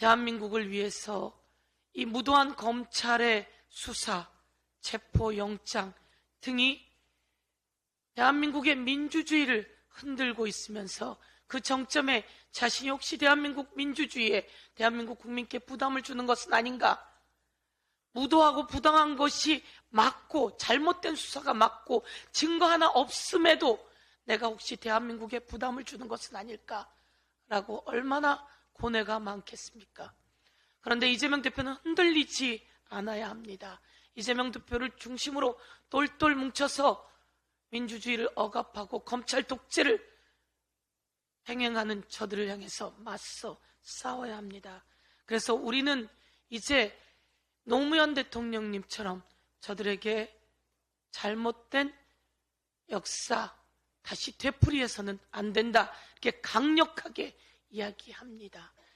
대한민국을 위해서 이 무도한 검찰의 수사, 체포 영장 등이 대한민국의 민주주의를 흔들고 있으면서 그 정점에 자신이 혹시 대한민국 민주주의에 대한민국 국민께 부담을 주는 것은 아닌가? 무도하고 부당한 것이 맞고 잘못된 수사가 맞고 증거 하나 없음에도 내가 혹시 대한민국에 부담을 주는 것은 아닐까라고 얼마나 고뇌가 많겠습니까? 그런데 이재명 대표는 흔들리지 않아야 합니다. 이재명 대표를 중심으로 똘똘 뭉쳐서 민주주의를 억압하고 검찰 독재를 행행하는 저들을 향해서 맞서 싸워야 합니다. 그래서 우리는 이제 노무현 대통령님처럼 저들에게 잘못된 역사 다시 되풀이해서는 안 된다. 이렇게 강력하게 이야기합니다.